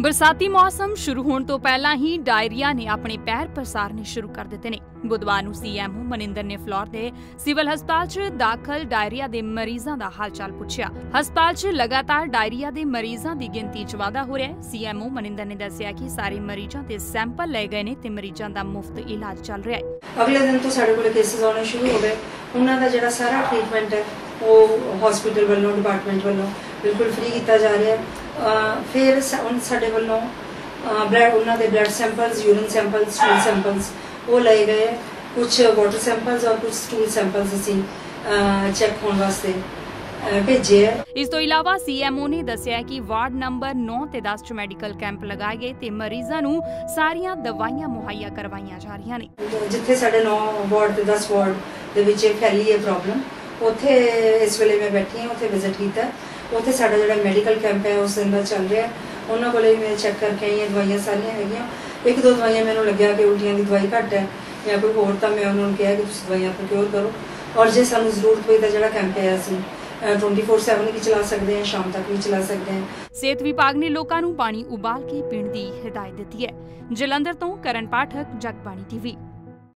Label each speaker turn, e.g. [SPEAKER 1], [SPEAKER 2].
[SPEAKER 1] ਬਰਸਾਤੀ ਮੌਸਮ ਸ਼ੁਰੂ ਹੋਣ ਤੋਂ ਪਹਿਲਾਂ ਹੀ ਡਾਇਰੀਆ ਨੇ ਆਪਣੇ ਪੈਰ ਪਸਾਰਨੇ ਸ਼ੁਰੂ ਕਰ ਦਿੱਤੇ ਨੇ। ਬੁੱਧਵਾਰ ਨੂੰ ਸੀਐਮਓ ਮਨਿੰਦਰ ਨੇ ਫਲੋਰ ਦੇ ਸਿਵਲ ਹਸਪਤਾਲ 'ਚ ਦਾਖਲ ਡਾਇਰੀਆ ਦੇ ਮਰੀਜ਼ਾਂ ਦਾ ਹਾਲਚਾਲ ਪੁੱਛਿਆ। ਹਸਪਤਾਲ 'ਚ ਲਗਾਤਾਰ ਡਾਇਰੀਆ ਦੇ ਮਰੀਜ਼ਾਂ ਦੀ ਗਿਣਤੀ 'ਚ ਵਾਧਾ ਹੋ ਰਿਹਾ ਹੈ। ਸੀਐਮਓ ਮਨਿੰਦਰ ਨੇ ਦੱਸਿਆ ਕਿ ਸਾਰੇ ਮਰੀਜ਼ਾਂ ਦੇ ਸੈਂਪਲ ਲਏ ਗਏ ਨੇ ਤੇ ਮਰੀਜ਼ਾਂ ਦਾ ਮੁਫਤ ਇਲਾਜ ਚੱਲ ਰਿਹਾ ਹੈ।
[SPEAKER 2] ਅਗਲੇ ਦਿਨ ਤੋਂ ਸਾਡੇ ਕੋਲ ਕੇਸਿਸ ਆਉਣੇ ਸ਼ੁਰੂ ਹੋ ਗਏ। ਉਹਨਾਂ ਦਾ ਜਿਹੜਾ ਸਾਰਾ ਟ੍ਰੀਟਮੈਂਟ ਹੈ, ਉਹ ਹਸਪੀਟਲ ਵੱਲੋਂ ਡਿਪਾਰਟਮੈਂਟ ਵੱਲੋਂ ਬਿਲਕੁਲ ਫ੍ਰੀ ਕੀਤਾ ਜਾ ਰਿਹਾ ਹੈ। ਫਿਰ ਸਾਡੇ ਵੱਲੋਂ ਬਲੱਡ ਉਹਨਾਂ ਦੇ blood samples urine samples stool samples ਉਹ ਲਏ ਗਏ। ਕੁਝ ਵਾਟਰ ਸੈਂਪਲਸ ਔਰ ਕੁਝ ਸਟੂਲ ਸੈਂਪਲਸ ਅਸੀਂ ਚੈੱਕ ਹੋਣ ਵਾਸਤੇ ਭੇਜੇ
[SPEAKER 1] ਇਸ ਤੋਂ ਇਲਾਵਾ ਸੀਐਮਓ ਨੇ ਦੱਸਿਆ ਕਿ ਵਾਰਡ ਨੰਬਰ 9 ਤੇ 10 'ਚ ਮੈਡੀਕਲ ਕੈਂਪ ਲਗਾਏ ਗਏ ਤੇ ਮਰੀਜ਼ਾਂ ਨੂੰ ਸਾਰੀਆਂ ਦਵਾਈਆਂ ਮੁਹੱਈਆ ਕਰਵਾਈਆਂ ਜਾ ਰਹੀਆਂ ਨੇ।
[SPEAKER 2] ਜਿੱਥੇ ਸਾਡੇ 9 ਵਾਰਡ ਤੇ 10 ਵਾਰਡ ਦੇ ਵਿੱਚ ਫੈਲੀ ਹੈ ਪ੍ਰੋਬਲਮ ਉੱਥੇ ਇਸ ਵੇਲੇ ਮੈਂ ਬੈਠੀ ਹਾਂ ਉੱਥੇ ਵਿਜ਼ਿਟ ਕੀਤਾ। ਉੱਥੇ ਸਾਡਾ ਜਿਹੜਾ ਮੈਡੀਕਲ ਕੈਂਪ ਹੈ ਉਸ ਦਿਨ ਦਾ ਚੱਲ ਰਿਹਾ ਉਹਨਾਂ ਕੋਲੇ ਮੈਂ ਚੈੱਕ ਕਰਕੇ ਆਈ ਹਾਂ, ਦਵਾਈਆਂ ਸਾਰੀਆਂ ਹੈਗੀਆਂ। ਇੱਕ ਦੋ ਦਵਾਈਆਂ ਮੈਨੂੰ ਲੱਗਿਆ ਕਿ ਉਲਟੀਆਂ ਦੀ ਦਵਾਈ ਘੱਟ ਹੈ ਜਾਂ ਕੋਈ ਹੋਰ, ਤਾਂ ਮੈਂ ਉਹਨਾਂ ਨੂੰ ਕਿਹਾ ਕਿ ਤੁਸੀਂ ਦਵਾਈਆਂ ਪ੍ਰੋਕਿਓਰ ਕਰੋ। ਔਰ ਜੇ ਸਾਨੂੰ ਜ਼ਰੂਰਤ ਪਈ ਤਾਂ ਜਿਹੜਾ ਕੈਂਪ ਹੈ ਅਸੀਂ 24/7 ਵੀ ਚਲਾ ਸਕਦੇ ਹਾਂ, ਸ਼ਾਮ ਤੱਕ ਵੀ ਚਲਾ ਸਕਦੇ ਹਾਂ।
[SPEAKER 1] ਸਿਹਤ ਵਿਭਾਗ ਨੇ ਲੋਕਾਂ ਨੂੰ ਪਾਣੀ ਉਬਾਲ ਕੇ ਪੀਣ ਦੀ ਹਦਾਇਤ ਦਿੱਤੀ ਹੈ। ਜਲੰਧਰ ਤੋਂ ਕਰਨ ਪਾਠਕ ਜਗਬਾਣੀ ਟੀਵੀ।